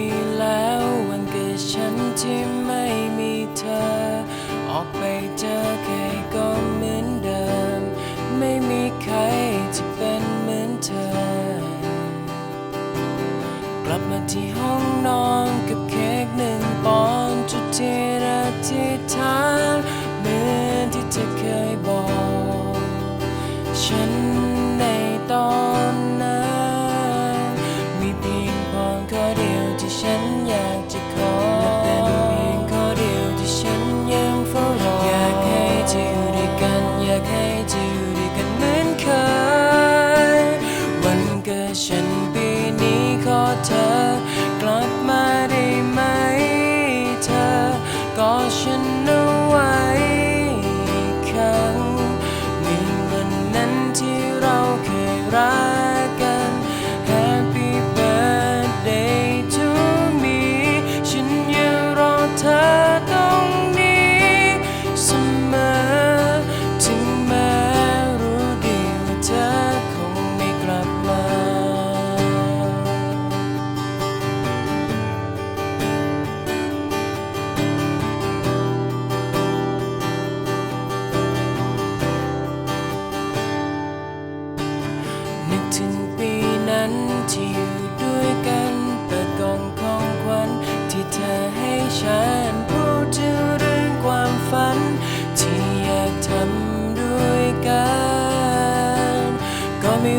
ีแล้ววันเกิดฉันที่ไม่มีเธอ ออกไปเจอใครก็เหมือนเดิม ไม่มีใครจะเป็นเหมือนเธอ กลับมาที่ห้องนอน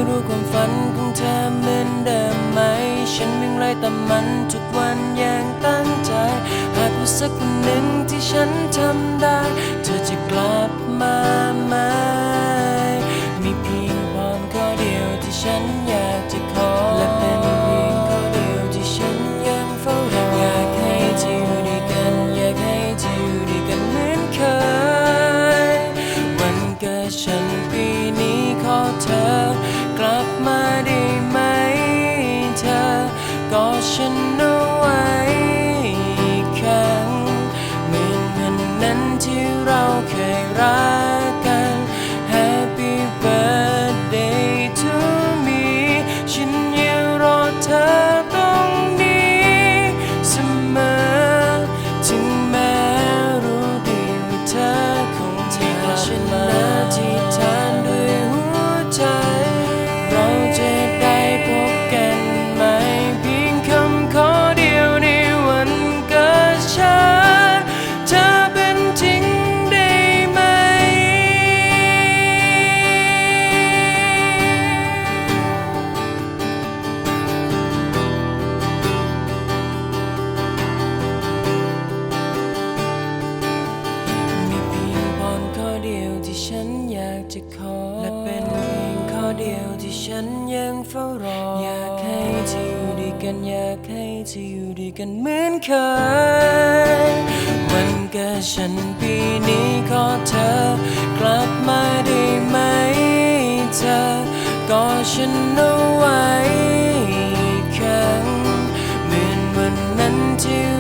รู้ความฝันของเธอเหมือนเดิมไหม ฉันวิ่งไล่ตามมันทุกวันอย่างตั้งใจ หากว่าสักวันหนึ่งที่ฉันทำได้ เธอจะกลับมาไหม มีเพียงความข้อเดียวที่ฉัน because you know. ันยังเฝ้ารอ อยากให้ที่อยู่ดีกัน อยากให้ที่อยู่ดีกันเหมือนเคย วันเกิดฉันปีนี้ขอเธอกลับมาได้ไหมเธอก็ฉันเอาไว้อีกครั้งเหมือนวันนั้นที่